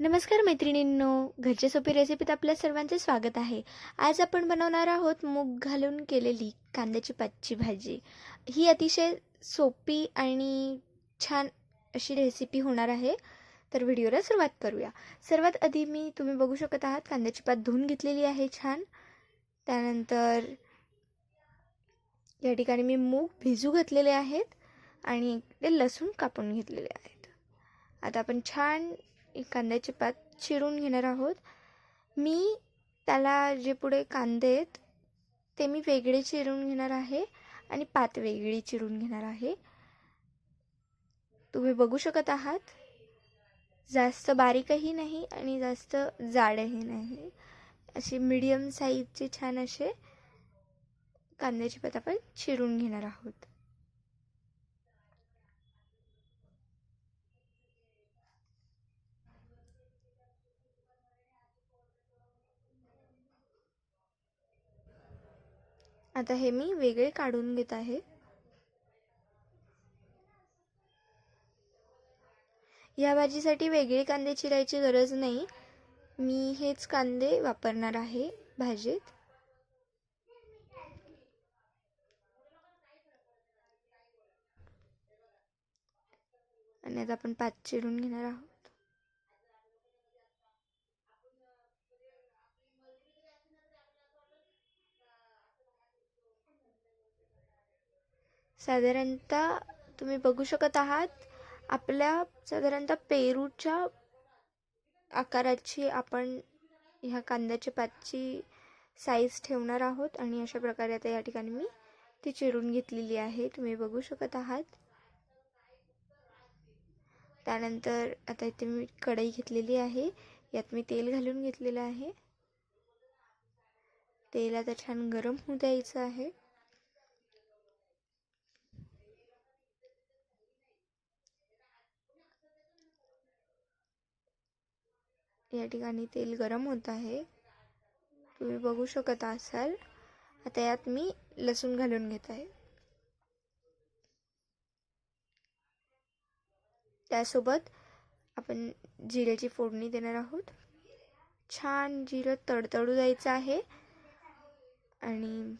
नमस्कार मैत्रिणींनो घरच्या सोपी रेसिपीत आपल्या सर्वांचे स्वागत आहे. आज आपण बनवणार आहोत मूग घालून केलेली कांद्याची पातची भाजी. ही अतिशय सोपी आणि छान अशी रेसिपी होणार आहे. तर व्हिडिओला सुरुवात करूया. सर्वात आधी मी तुम्ही बघू शकत आहात कांद्याची पात धुवून घेतलेली आहे छान. त्यानंतर या ठिकाणी मी मूग भिजू घातलेले आहेत आणि ते लसूण कापून घेतलेले आहेत. आता आपण छान कांद्याची पात चिरून घेणार आहोत. मी त्याला जे पुढे कांदे आहेत ते मी वेगळे चिरून घेणार आहे आणि पात वेगळी चिरून घेणार आहे. तुम्ही बघू शकत आहात जास्त बारीकही नाही आणि जास्त जाडही नाही. अशी मीडियम साईजचे छान असे कांद्याची पात आपण चिरून घेणार आहोत. आता हे मी वेगळे काढून घेत आहे. या भाजीसाठी वेगळे कांदे चिरायची गरज नाही. मी हेच कांदे वापरणार आहे भाजीत. आणि आता आपण पाच चिरून घेणार आहोत. साधारणतः तुम्ही बघू शकत आहात आपल्या साधारणतः पेरूच्या आकाराची आपण ह्या कांद्याच्या पातची साईज ठेवणार आहोत आणि अशा प्रकारे आता या ठिकाणी मी ती चिरून घेतलेली आहे. तुम्ही बघू शकत आहात. त्यानंतर आता इथे मी कढई घेतलेली आहे. यात मी तेल घालून घेतलेलं आहे. तेल आता छान गरम होऊ द्यायचं आहे. या ठिकाणी तेल गरम होत आहे. तुम्ही बघू शकत असाल. आता यात मी लसूण घालून घेत आहे. त्यासोबत आपण जिऱ्याची फोडणी देणार आहोत. छान जिरं तडतडू द्यायचं आहे. आणि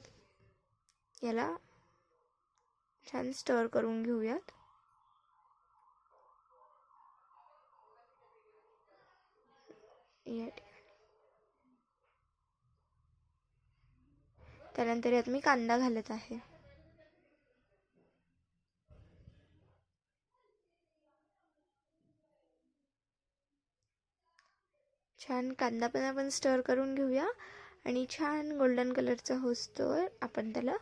याला छान स्टर करून घेऊयात. या त्यानंतर यात मी कांदा घालत आहे. छान कांदा पण आपण स्टर करून घेऊया आणि छान गोल्डन कलरचा होस्तोवर आपण त्याला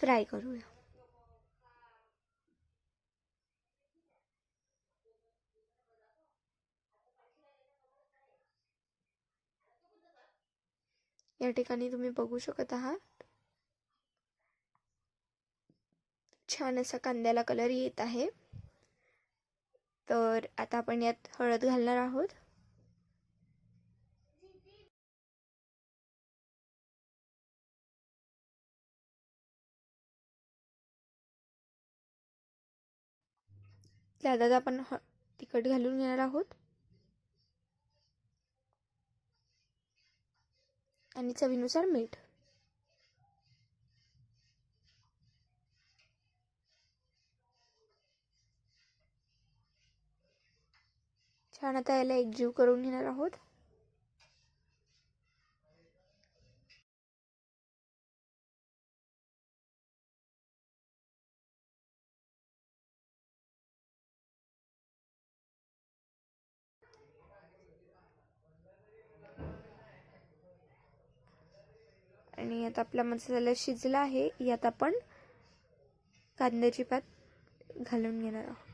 फ्राय करूया. या ठिकाणी तुम्ही बघू शकत आहात. छान असा कांद्याला कलर येत आहे. तर आता आपण यात हळद घालणार आहोत. त्यात आपण तिखट घालून घेणार आहोत. आणि चवीनुसार मीठ. छान आता याला एकजीव करून घेणार आहोत. आणि आता आपला मसाला शिजला आहे यात आपण कांद्याची पात घालून घेणार आहोत.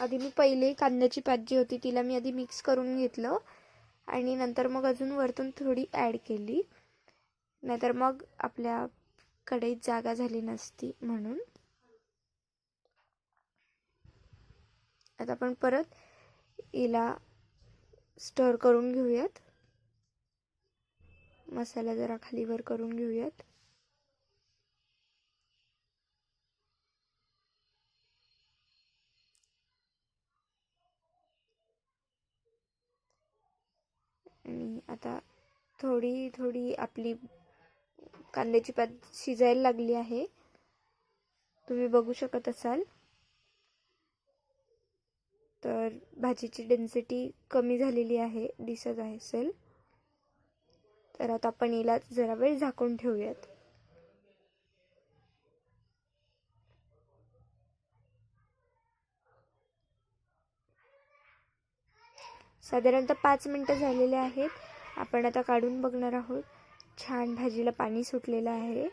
आधी मी पहिले कांद्याची पात जी होती तिला मी आधी मिक्स करून घेतलं. आणि नंतर मग अजून वरतून थोडी ॲड केली. नाहीतर मग आपल्या जागा झाली नसती म्हणून. आता आपण परत हिला स्टर करून घेऊयात. मसाला जरा खालीवर करून घेऊयात. आता थोडी थोडी आपली कांद्याची पात शिजायला लागली आहे. तुम्ही बघू शकत असाल. तर भाजीची डेन्सिटी कमी झालेली आहे दिसत आहे असेल तर आता आपण हिला जरा वेळ झाकून ठेवूयात. साधारणतः पाच मिनटं झालेले आहेत. आपण आता काढून बघणार आहोत. छान भाजीला पाणी सुटलेलं आहे.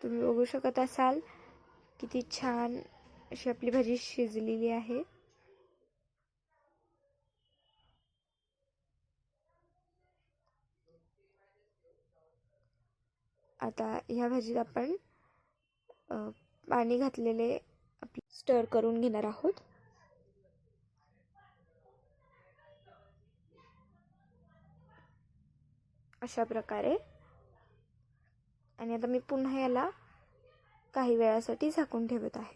तुम्ही बघू शकत असाल किती छान अशी आपली भाजी शिजलेली आहे. आता ह्या भाजीत आपण पाणी घातलेले स्टर करून घेणार आहोत. अशा प्रकारे. आणि आता मी पुन्हा याला काही वेळासाठी झाकून ठेवत आहे.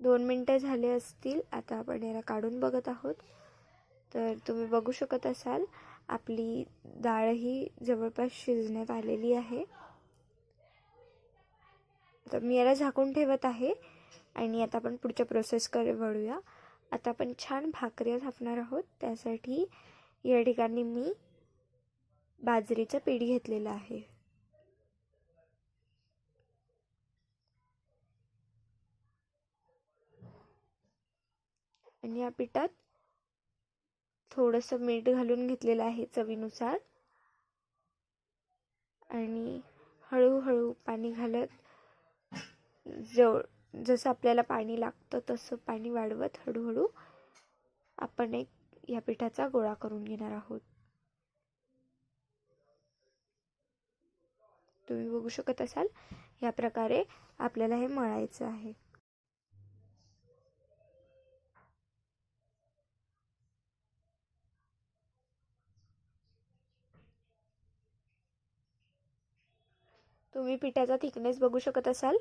दोन मिनटं झाले असतील आता आपण याला काढून बघत आहोत. तर तुम्ही बघू शकत असाल आपली डाळ ही जवळपास शिजण्यात आलेली आहे. तर मी याला झाकून ठेवत आहे आणि आता आपण पुढच्या प्रोसेसकडे वळूया. आता आपण छान भाकऱ्या थापणार आहोत त्यासाठी या ठिकाणी मी बाजरीचं पीठ घेतलेलं आहे. आणि या पिठात थोडंसं मीठ घालून घेतलेलं आहे चवीनुसार. आणि हळूहळू पाणी घालत जव जसं आपल्याला पाणी लागतं तसं पाणी वाढवत हळूहळू आपण एक या पिठाचा गोळा करून घेणार आहोत. तुम्ही बघू शकत असाल या प्रकारे आपल्याला हे मळायचं आहे. तुम्ही पिठाचा थिकनेस बघू शकत असाल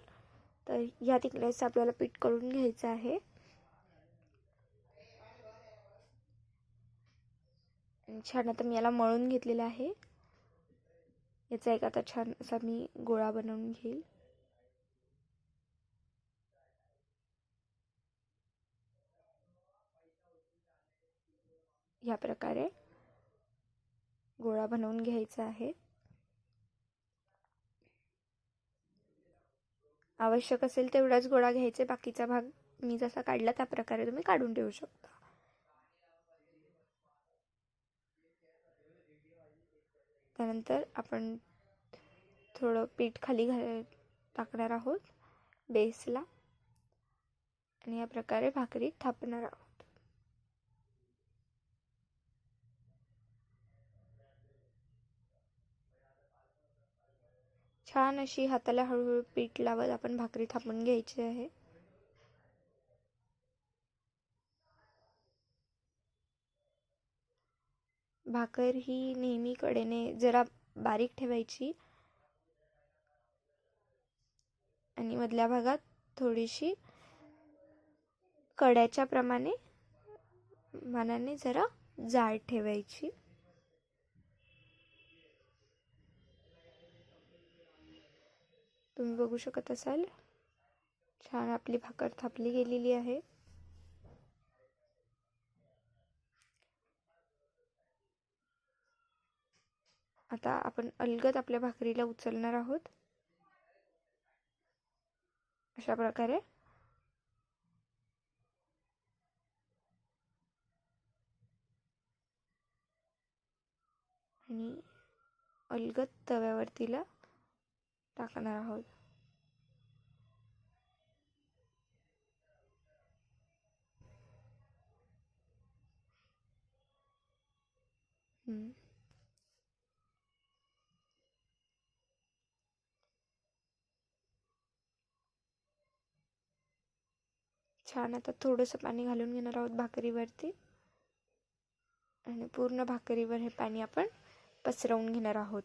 तर ह्या थिकनेसचं आपल्याला पीठ करून घ्यायचं आहे. छान आता मी याला मळून घेतलेलं आहे. याचा एक आता छान असा मी गोळा बनवून घेईल. ह्या प्रकारे गोळा बनवून घ्यायचा आहे. आवश्यक असेल तेवढाच गोळा घ्यायचे बाकीचा भाग मी जसा काढला त्या प्रकारे तुम्ही काढून ठेवू शकता. त्यानंतर आपण थोडं पीठ खाली घाल टाकणार आहोत बेसला. आणि या प्रकारे भाकरी थापणार आहोत. छान अशी हाताला हळूहळू पीठ लावत आपण भाकरी थापून घ्यायची आहे. भाकर ही नेहमी कडेने जरा बारीक ठेवायची. आणि मधल्या भागात थोडीशी कड्याच्या प्रमाणे मानाने जरा जाड ठेवायची. तुम्ही बघू शकत असाल छान आपली भाकर थापली गेलेली आहे. आता आपण अलगद आपल्या भाकरीला उचलणार आहोत. अशा प्रकारे. आणि अलगद तव्यावर तिला टाकणार आहोत. हम्म. छान. आता थोडंसं पाणी घालून घेणार आहोत भाकरीवरती. आणि पूर्ण भाकरीवर हे पाणी आपण पसरवून घेणार आहोत.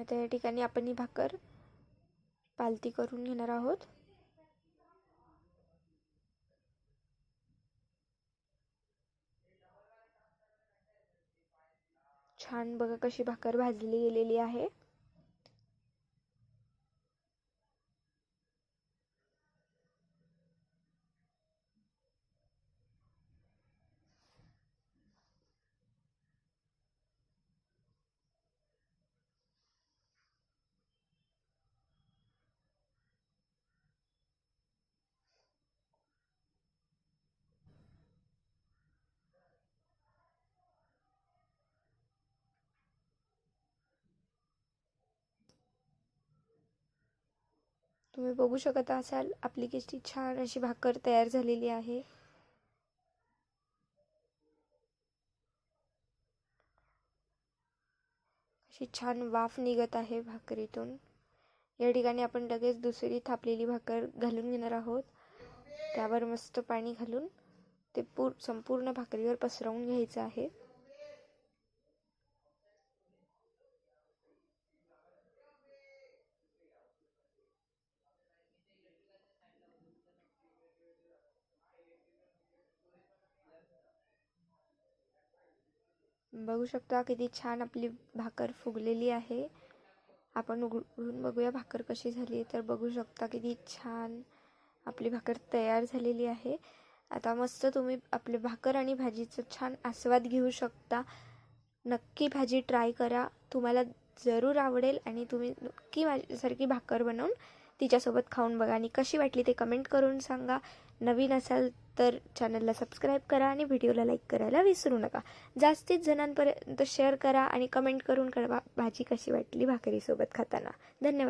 आता या ठिकाणी आपण ही भाकर पालती करून घेणार आहोत. छान बघा कशी भाकर भाजली गेलेली आहे. तुम्ही बघू शकत असाल आपली किती छान अशी भाकर तयार झालेली आहे. अशी छान वाफ निघत आहे भाकरीतून. या ठिकाणी आपण लगेच दुसरी थापलेली भाकर घालून घेणार आहोत. त्यावर मस्त पाणी घालून ते पूर संपूर्ण भाकरीवर पसरवून घ्यायचं आहे. बघू शकता किती छान आपली भाकर फुगलेली आहे. आपण उघडून बघूया भाकर कशी झाली तर बघू शकता किती छान आपली भाकर तयार झालेली आहे. आता मस्त तुम्ही आपले भाकर आणि भाजीचं छान आस्वाद घेऊ शकता. नक्की भाजी ट्राय करा. तुम्हाला जरूर आवडेल आणि तुम्ही नक्की माझ्यासारखी भाकर बनवून तिच्यासोबत खाऊन बघा. आणि कशी वाटली ते कमेंट करून सांगा. नवीन असाल तर चॅनलला सबस्क्राईब करा आणि व्हिडिओला लाईक करायला विसरू नका. जास्तीत जणांपर्यंत शेअर करा आणि कमेंट करून कळवा भाजी कशी वाटली भाकरीसोबत खाताना. धन्यवाद.